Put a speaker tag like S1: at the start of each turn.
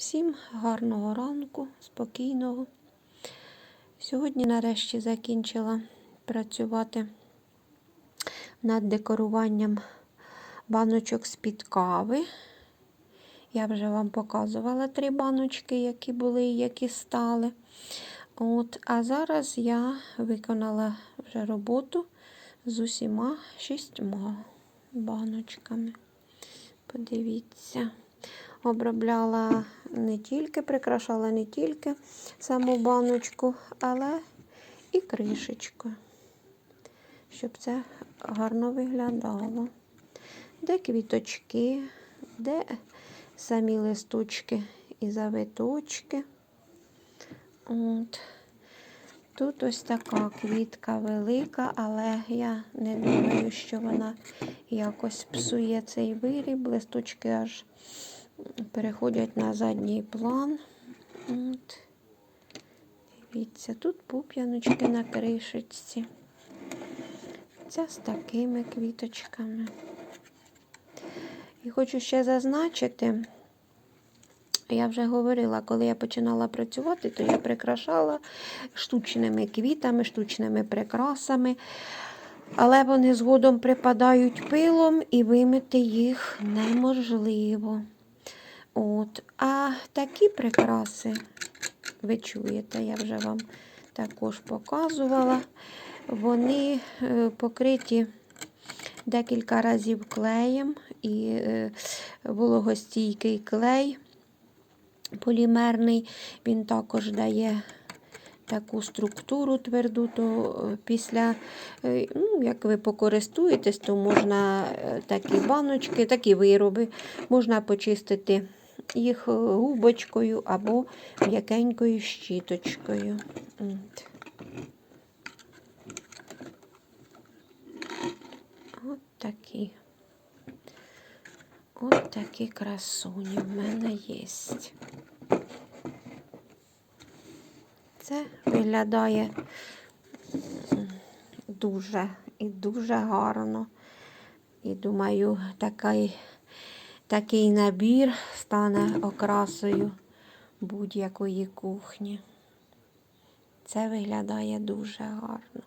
S1: Всім гарного ранку, спокійного. Сьогодні нарешті закінчила працювати над декоруванням баночок з-під кави. Я вже вам показувала три баночки, які були і які стали. От, А зараз я виконала вже роботу з усіма шістьма баночками. Подивіться. Обробляла не тільки, прикрашала не тільки саму баночку, але і кришечку, щоб це гарно виглядало. Де квіточки, де самі листочки і завиточки. От. Тут ось така квітка велика, але я не думаю, що вона якось псує цей виріб. Листочки аж переходять на задній план. От. Дивіться, тут пуп'яночки на кришечці. Ця з такими квіточками. І хочу ще зазначити, я вже говорила, коли я починала працювати, то я прикрашала штучними квітами, штучними прикрасами, але вони згодом припадають пилом і вимити їх неможливо. От. А такі прикраси, ви чуєте, я вже вам також показувала, вони е, покриті декілька разів клеєм і е, вологостійкий клей полімерний, він також дає таку структуру тверду, то після, е, ну, як ви покористуєтесь, то можна такі баночки, такі вироби, можна почистити їх губочкою або м'якенькою щіточкою. От. От такі. От такі красуні в мене є. Це виглядає дуже і дуже гарно. І думаю, такий, такий набір стане окрасою будь-якої кухні. Це виглядає дуже гарно.